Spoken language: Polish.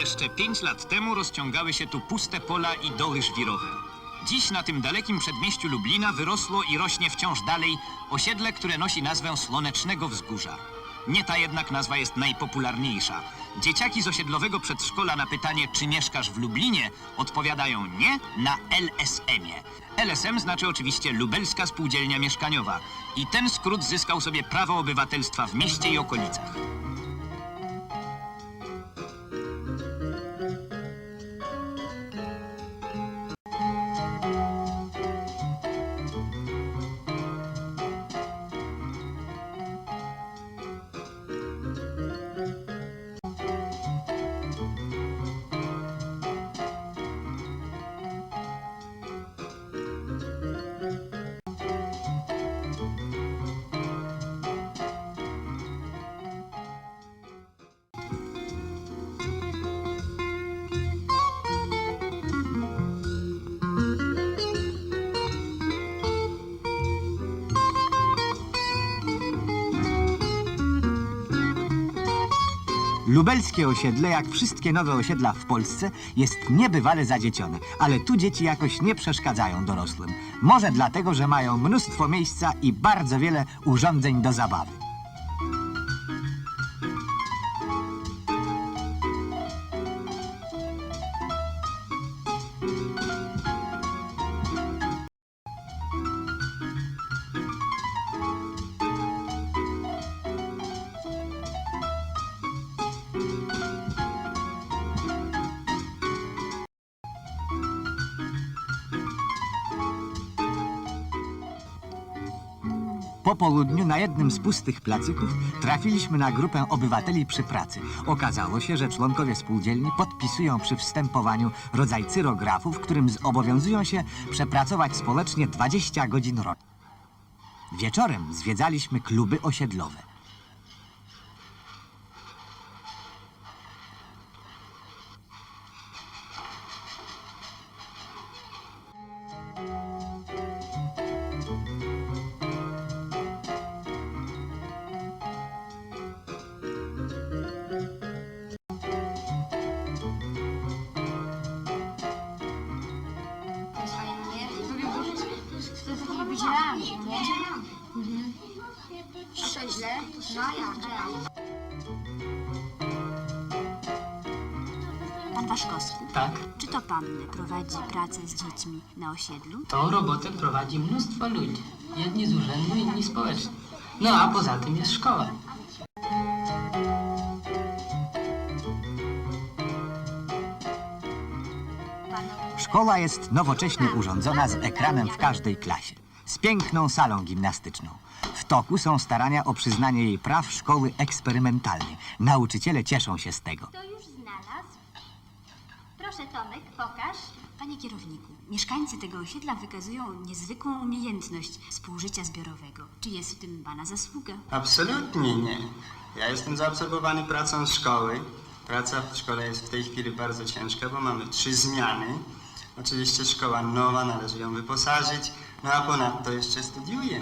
Jeszcze pięć lat temu rozciągały się tu puste pola i doły żwirowe. Dziś na tym dalekim przedmieściu Lublina wyrosło i rośnie wciąż dalej osiedle, które nosi nazwę Słonecznego Wzgórza. Nie ta jednak nazwa jest najpopularniejsza. Dzieciaki z osiedlowego przedszkola na pytanie, czy mieszkasz w Lublinie, odpowiadają nie na LSM-ie. LSM znaczy oczywiście Lubelska Spółdzielnia Mieszkaniowa. I ten skrót zyskał sobie prawo obywatelstwa w mieście i okolicach. Lubelskie osiedle, jak wszystkie nowe osiedla w Polsce, jest niebywale zadziecione, ale tu dzieci jakoś nie przeszkadzają dorosłym. Może dlatego, że mają mnóstwo miejsca i bardzo wiele urządzeń do zabawy. Po południu na jednym z pustych placyków trafiliśmy na grupę obywateli przy pracy. Okazało się, że członkowie spółdzielni podpisują przy wstępowaniu rodzaj cyrografu, w którym zobowiązują się przepracować społecznie 20 godzin rocznie. Wieczorem zwiedzaliśmy kluby osiedlowe. Źle? No jak? Pan Waszkowski, Tak, czy to pan prowadzi pracę z dziećmi na osiedlu? tą robotę prowadzi mnóstwo ludzi. Jedni z urzędu, inni społeczni. No a poza tym jest szkoła. Szkoła jest nowocześnie urządzona z ekranem w każdej klasie, z piękną salą gimnastyczną. W toku są starania o przyznanie jej praw szkoły eksperymentalnej. Nauczyciele cieszą się z tego. To już znalazł. Proszę Tomek, pokaż. Panie kierowniku, mieszkańcy tego osiedla wykazują niezwykłą umiejętność współżycia zbiorowego. Czy jest w tym pana zasługa? Absolutnie nie. Ja jestem zaabsorbowany pracą szkoły. Praca w szkole jest w tej chwili bardzo ciężka, bo mamy trzy zmiany. Oczywiście szkoła nowa, należy ją wyposażyć, no a ponadto jeszcze studiuję.